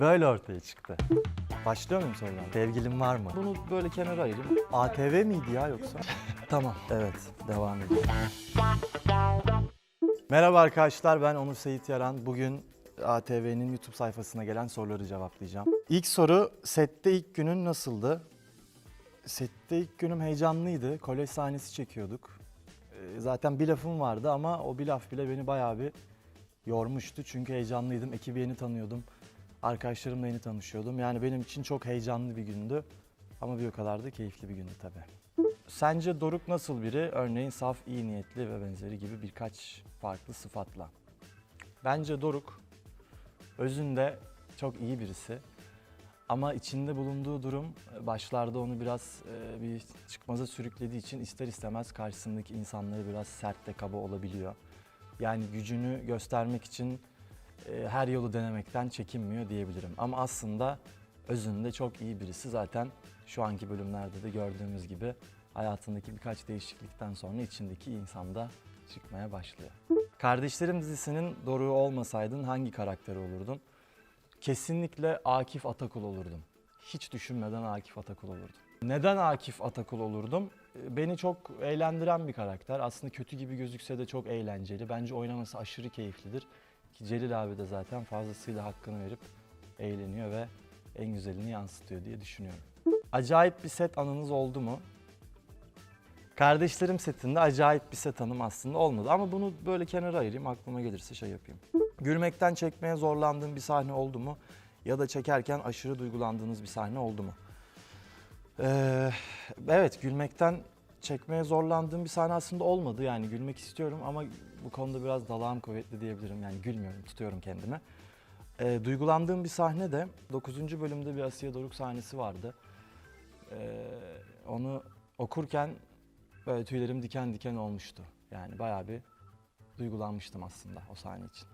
Böyle ortaya çıktı. Başlıyor muyum sorudan? Sevgilim var mı? Bunu böyle kenara ayırayım. ATV miydi ya yoksa? tamam. Evet, devam edelim. Merhaba arkadaşlar, ben Onur Seyit Yaran. Bugün ATV'nin YouTube sayfasına gelen soruları cevaplayacağım. İlk soru, sette ilk günün nasıldı? Sette ilk günüm heyecanlıydı. Kolej sahnesi çekiyorduk. Ee, Zaten bir lafım vardı ama o bir laf bile beni bayağı bir yormuştu. Çünkü heyecanlıydım. Ekibi yeni tanıyordum. Arkadaşlarımla yeni tanışıyordum. Yani benim için çok heyecanlı bir gündü. Ama bir o kadar da keyifli bir gündü tabii. Sence Doruk nasıl biri? Örneğin saf, iyi niyetli ve benzeri gibi birkaç farklı sıfatla. Bence Doruk özünde çok iyi birisi. Ama içinde bulunduğu durum başlarda onu biraz e, bir çıkmaza sürüklediği için ister istemez karşısındaki insanları biraz sert de kaba olabiliyor. Yani gücünü göstermek için e, her yolu denemekten çekinmiyor diyebilirim. Ama aslında özünde çok iyi birisi. Zaten şu anki bölümlerde de gördüğümüz gibi hayatındaki birkaç değişiklikten sonra içindeki insanda çıkmaya başlıyor. Kardeşlerim dizisinin Doruk'u olmasaydın hangi karakteri olurdun? Kesinlikle Akif Atakul olurdum. Hiç düşünmeden Akif Atakul olurdum. Neden Akif Atakul olurdum? Ee, Beni çok eğlendiren bir karakter. Aslında kötü gibi gözükse de çok eğlenceli. Bence oynaması aşırı keyiflidir. Ki Celil abi de zaten fazlasıyla hakkını verip eğleniyor ve en güzelini yansıtıyor diye düşünüyorum. Acayip bir set anınız oldu mu? Kardeşlerim setinde acayip bir set anım aslında olmadı ama bunu böyle kenara ayırayım aklıma gelirse şey yapayım. Gülmekten çekmeye zorlandığım bir sahne oldu mu? Ya da çekerken aşırı duygulandığınız bir sahne oldu mu? Ee, evet gülmekten çekmeye zorlandığım bir sahne aslında olmadı yani gülmek istiyorum ama bu konuda biraz dalağım kuvvetli diyebilirim yani gülmüyorum tutuyorum kendimi. Ee, duygulandığım bir sahne de 9. bölümde bir Asiye Doruk sahnesi vardı. Ee, onu okurken böyle tüylerim diken diken olmuştu. Yani bayağı bir duygulanmıştım aslında o sahne için.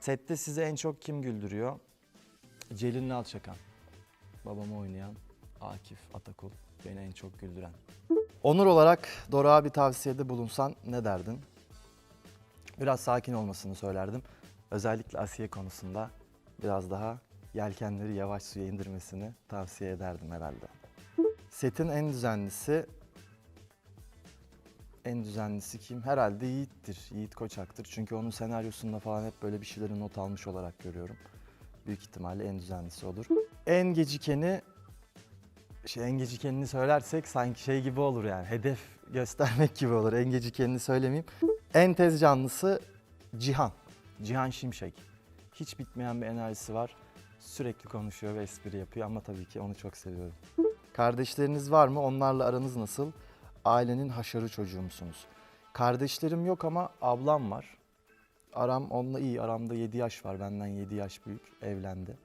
Sette sizi en çok kim güldürüyor? Celil Nalçakan. Babamı oynayan Akif Atakul. Beni en çok güldüren. Onur olarak Doruk'a bir tavsiyede bulunsan ne derdin? Biraz sakin olmasını söylerdim. Özellikle Asiye konusunda biraz daha yelkenleri yavaş suya indirmesini tavsiye ederdim herhalde. Setin en düzenlisi en düzenlisi kim? Herhalde Yiğit'tir. Yiğit Koçak'tır. Çünkü onun senaryosunda falan hep böyle bir şeyleri not almış olarak görüyorum. Büyük ihtimalle en düzenlisi olur. En gecikeni şey en gecikenini söylersek sanki şey gibi olur yani. Hedef göstermek gibi olur. En gecikenini söylemeyeyim. En tez canlısı Cihan. Cihan Şimşek. Hiç bitmeyen bir enerjisi var. Sürekli konuşuyor ve espri yapıyor ama tabii ki onu çok seviyorum. Kardeşleriniz var mı? Onlarla aranız nasıl? Ailenin haşarı çocuğu musunuz? Kardeşlerim yok ama ablam var. Aram onunla iyi. Aramda 7 yaş var. Benden 7 yaş büyük. Evlendi.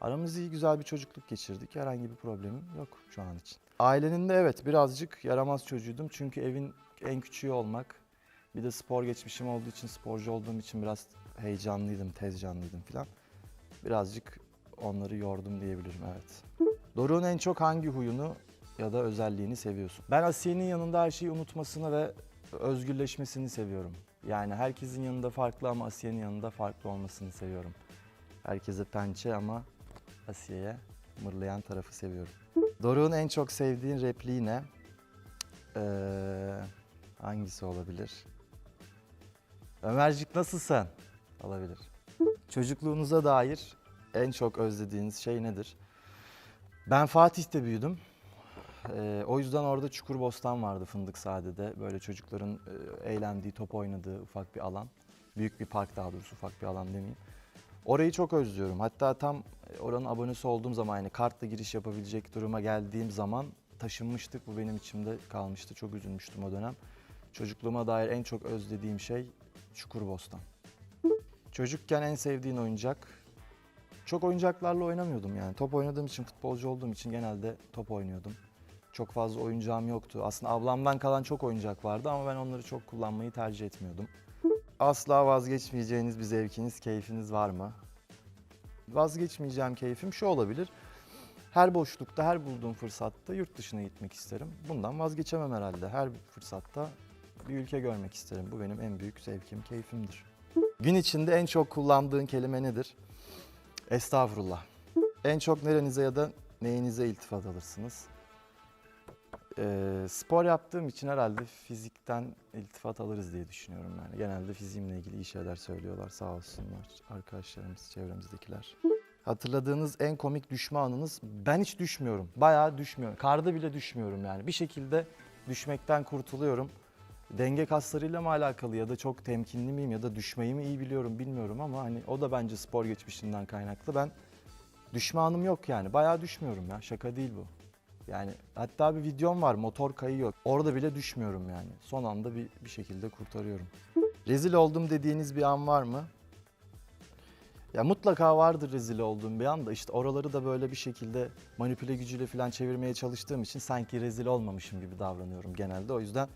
Aramız iyi, güzel bir çocukluk geçirdik. Herhangi bir problemim yok şu an için. Ailenin de evet birazcık yaramaz çocuğuydum. Çünkü evin en küçüğü olmak. Bir de spor geçmişim olduğu için, sporcu olduğum için biraz heyecanlıydım, tez canlıydım falan. Birazcık onları yordum diyebilirim evet. Doruk'un en çok hangi huyunu ya da özelliğini seviyorsun? Ben Asiye'nin yanında her şeyi unutmasını ve özgürleşmesini seviyorum. Yani herkesin yanında farklı ama Asiye'nin yanında farklı olmasını seviyorum. Herkese pençe ama Asiye'ye mırlayan tarafı seviyorum. Doruk'un en çok sevdiğin repliği ne? Ee, hangisi olabilir? Ömercik nasılsın? Olabilir. Çocukluğunuza dair en çok özlediğiniz şey nedir? Ben Fatih'te büyüdüm. Ee, o yüzden orada Çukurbostan vardı Fındık Sade'de. Böyle çocukların e, eğlendiği, top oynadığı ufak bir alan. Büyük bir park daha doğrusu ufak bir alan demeyeyim. Orayı çok özlüyorum. Hatta tam e, oranın abonesi olduğum zaman yani kartla giriş yapabilecek duruma geldiğim zaman taşınmıştık. Bu benim içimde kalmıştı. Çok üzülmüştüm o dönem. Çocukluğuma dair en çok özlediğim şey Çukurbostan. Çocukken en sevdiğin oyuncak? Çok oyuncaklarla oynamıyordum yani. Top oynadığım için, futbolcu olduğum için genelde top oynuyordum. Çok fazla oyuncağım yoktu. Aslında ablamdan kalan çok oyuncak vardı ama ben onları çok kullanmayı tercih etmiyordum. Asla vazgeçmeyeceğiniz bir zevkiniz, keyfiniz var mı? Vazgeçmeyeceğim keyfim şu olabilir. Her boşlukta, her bulduğum fırsatta yurt dışına gitmek isterim. Bundan vazgeçemem herhalde. Her fırsatta bir ülke görmek isterim. Bu benim en büyük zevkim, keyfimdir. Gün içinde en çok kullandığın kelime nedir? Estağfurullah. En çok nerenize ya da neyinize iltifat alırsınız? Ee, spor yaptığım için herhalde fizikten iltifat alırız diye düşünüyorum yani. Genelde fiziğimle ilgili iyi şeyler söylüyorlar sağ olsunlar arkadaşlarımız, çevremizdekiler. Hatırladığınız en komik düşme anınız? Ben hiç düşmüyorum. Bayağı düşmüyorum. Karda bile düşmüyorum yani. Bir şekilde düşmekten kurtuluyorum. Denge kaslarıyla mı alakalı ya da çok temkinli miyim ya da düşmeyi mi iyi biliyorum bilmiyorum ama hani o da bence spor geçmişinden kaynaklı. Ben düşme anım yok yani. Bayağı düşmüyorum ya. Şaka değil bu. Yani hatta bir videom var motor kayıyor. Orada bile düşmüyorum yani. Son anda bir, bir şekilde kurtarıyorum. Rezil oldum dediğiniz bir an var mı? Ya mutlaka vardır rezil olduğum bir an da işte oraları da böyle bir şekilde manipüle gücüyle falan çevirmeye çalıştığım için sanki rezil olmamışım gibi davranıyorum genelde. O yüzden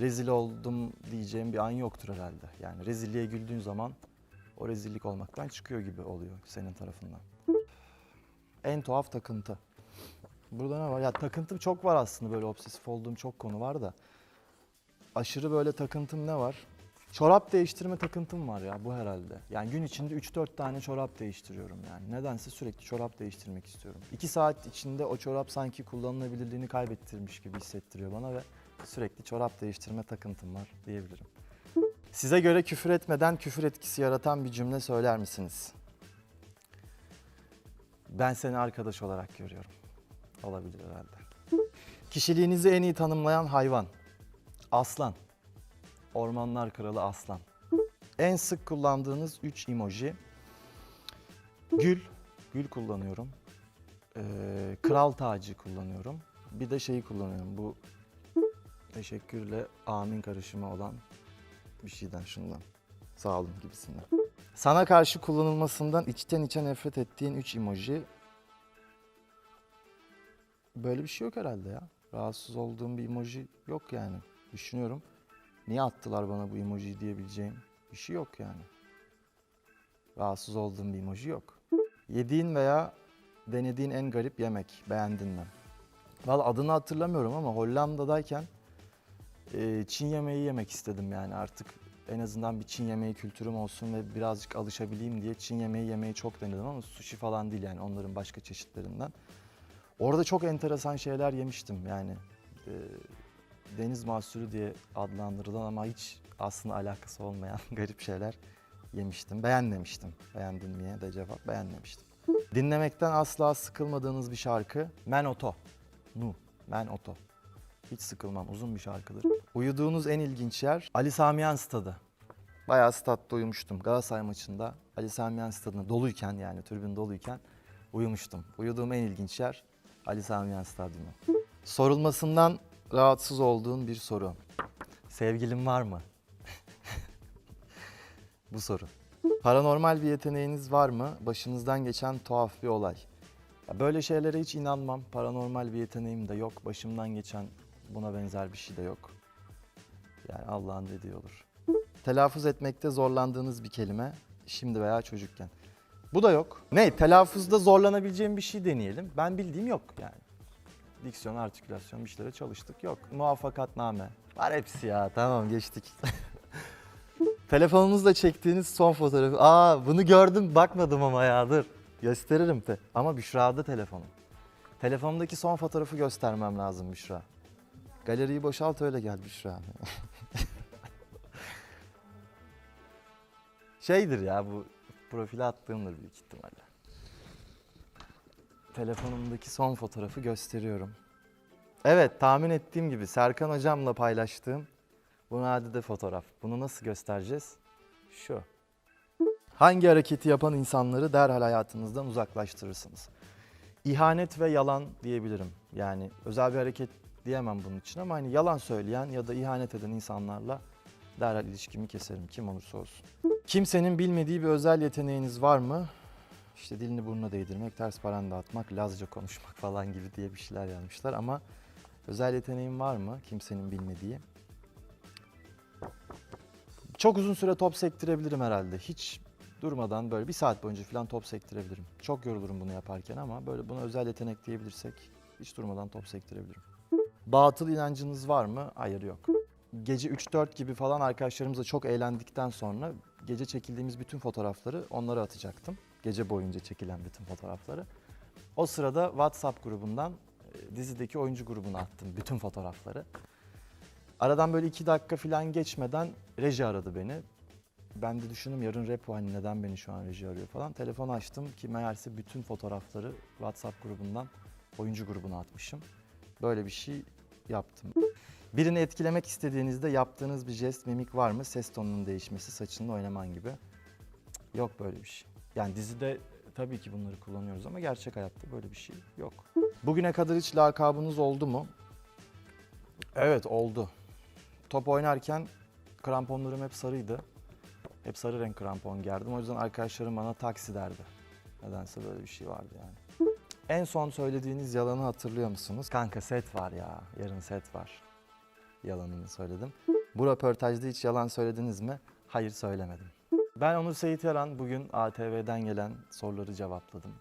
rezil oldum diyeceğim bir an yoktur herhalde. Yani rezilliğe güldüğün zaman o rezillik olmaktan çıkıyor gibi oluyor senin tarafından. En tuhaf takıntı. Burada ne var? Ya takıntım çok var aslında böyle obsesif olduğum çok konu var da. Aşırı böyle takıntım ne var? Çorap değiştirme takıntım var ya bu herhalde. Yani gün içinde 3-4 tane çorap değiştiriyorum yani. Nedense sürekli çorap değiştirmek istiyorum. 2 saat içinde o çorap sanki kullanılabilirliğini kaybettirmiş gibi hissettiriyor bana ve sürekli çorap değiştirme takıntım var diyebilirim. Size göre küfür etmeden küfür etkisi yaratan bir cümle söyler misiniz? Ben seni arkadaş olarak görüyorum. Olabilir herhalde. Kişiliğinizi en iyi tanımlayan hayvan. Aslan. Ormanlar kralı aslan. En sık kullandığınız 3 emoji. Gül. Gül kullanıyorum. Ee, kral tacı kullanıyorum. Bir de şeyi kullanıyorum. Bu teşekkürle amin karışımı olan bir şeyden şundan. Sağ olun gibisinden. Sana karşı kullanılmasından içten içe nefret ettiğin 3 emoji. Böyle bir şey yok herhalde ya. Rahatsız olduğum bir emoji yok yani. Düşünüyorum. Niye attılar bana bu emoji diyebileceğim bir şey yok yani. Rahatsız olduğum bir emoji yok. Yediğin veya denediğin en garip yemek beğendin mi? Valla adını hatırlamıyorum ama Hollanda'dayken e, Çin yemeği yemek istedim yani artık en azından bir Çin yemeği kültürüm olsun ve birazcık alışabileyim diye Çin yemeği yemeyi çok denedim ama sushi falan değil yani onların başka çeşitlerinden. Orada çok enteresan şeyler yemiştim yani. E, deniz mahsulü diye adlandırılan ama hiç aslında alakası olmayan garip şeyler yemiştim. Beğenmemiştim. Beğendin miye de cevap beğenmemiştim. Dinlemekten asla sıkılmadığınız bir şarkı Men Oto. Nu. Men Oto. Hiç sıkılmam. Uzun bir şarkıdır. Uyuduğunuz en ilginç yer Ali Samiyan Stadı. Bayağı statta uyumuştum. Galatasaray maçında Ali Samiyan Stadı'nda doluyken yani tribün doluyken uyumuştum. Uyuduğum en ilginç yer Ali Samiyan Stadyumu. Sorulmasından rahatsız olduğun bir soru. Sevgilin var mı? Bu soru. Paranormal bir yeteneğiniz var mı? Başınızdan geçen tuhaf bir olay. Ya böyle şeylere hiç inanmam. Paranormal bir yeteneğim de yok. Başımdan geçen buna benzer bir şey de yok. Yani Allah'ın dediği olur. Telaffuz etmekte zorlandığınız bir kelime şimdi veya çocukken. Bu da yok. Ne? Telaffuzda zorlanabileceğim bir şey deneyelim. Ben bildiğim yok yani. Diksiyon, artikülasyon bir şeylere çalıştık. Yok. Muvaffakatname. Var hepsi ya. Tamam geçtik. Telefonunuzla çektiğiniz son fotoğrafı. Aa bunu gördüm bakmadım ama ya dur. Gösteririm de. Ama Büşra'da telefonum. Telefonumdaki son fotoğrafı göstermem lazım Büşra. Galeriyi boşalt öyle gel Büşra. Şeydir ya bu profile attığımdır büyük ihtimalle. Telefonumdaki son fotoğrafı gösteriyorum. Evet tahmin ettiğim gibi Serkan hocamla paylaştığım bu nadide fotoğraf. Bunu nasıl göstereceğiz? Şu. Hangi hareketi yapan insanları derhal hayatınızdan uzaklaştırırsınız? İhanet ve yalan diyebilirim. Yani özel bir hareket diyemem bunun için ama hani yalan söyleyen ya da ihanet eden insanlarla derhal ilişkimi keserim kim olursa olsun. Kimsenin bilmediği bir özel yeteneğiniz var mı? İşte dilini burnuna değdirmek, ters paranda atmak, Lazca konuşmak falan gibi diye bir şeyler yazmışlar ama özel yeteneğim var mı kimsenin bilmediği? Çok uzun süre top sektirebilirim herhalde. Hiç durmadan böyle bir saat boyunca falan top sektirebilirim. Çok yorulurum bunu yaparken ama böyle buna özel yetenek diyebilirsek hiç durmadan top sektirebilirim. Batıl inancınız var mı? Hayır yok. Gece 3-4 gibi falan arkadaşlarımızla çok eğlendikten sonra gece çekildiğimiz bütün fotoğrafları onlara atacaktım. Gece boyunca çekilen bütün fotoğrafları. O sırada WhatsApp grubundan e, dizideki oyuncu grubuna attım bütün fotoğrafları. Aradan böyle iki dakika falan geçmeden reji aradı beni. Ben de düşündüm yarın rap hani neden beni şu an reji arıyor falan. Telefon açtım ki meğerse bütün fotoğrafları WhatsApp grubundan oyuncu grubuna atmışım. Böyle bir şey yaptım. Birini etkilemek istediğinizde yaptığınız bir jest, mimik var mı? Ses tonunun değişmesi, saçınla oynaman gibi. Cık, Yok böyle bir şey. Yani dizide tabii ki bunları kullanıyoruz ama gerçek hayatta böyle bir şey yok. Bugüne kadar hiç lakabınız oldu mu? Evet oldu. Top oynarken kramponlarım hep sarıydı. Hep sarı renk krampon giyerdim. O yüzden arkadaşlarım bana taksi derdi. Nedense böyle bir şey vardı yani. En son söylediğiniz yalanı hatırlıyor musunuz? Kanka set var ya. Yarın set var. Yalanını söyledim. Bu röportajda hiç yalan söylediniz mi? Hayır söylemedim. Ben Onur Seyit Yaran. Bugün ATV'den gelen soruları cevapladım.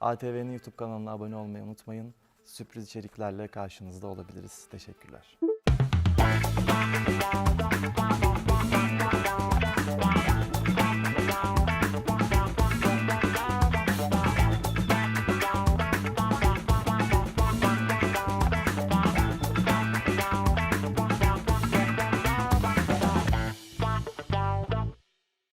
ATV'nin YouTube kanalına abone olmayı unutmayın. Sürpriz içeriklerle karşınızda olabiliriz. Teşekkürler.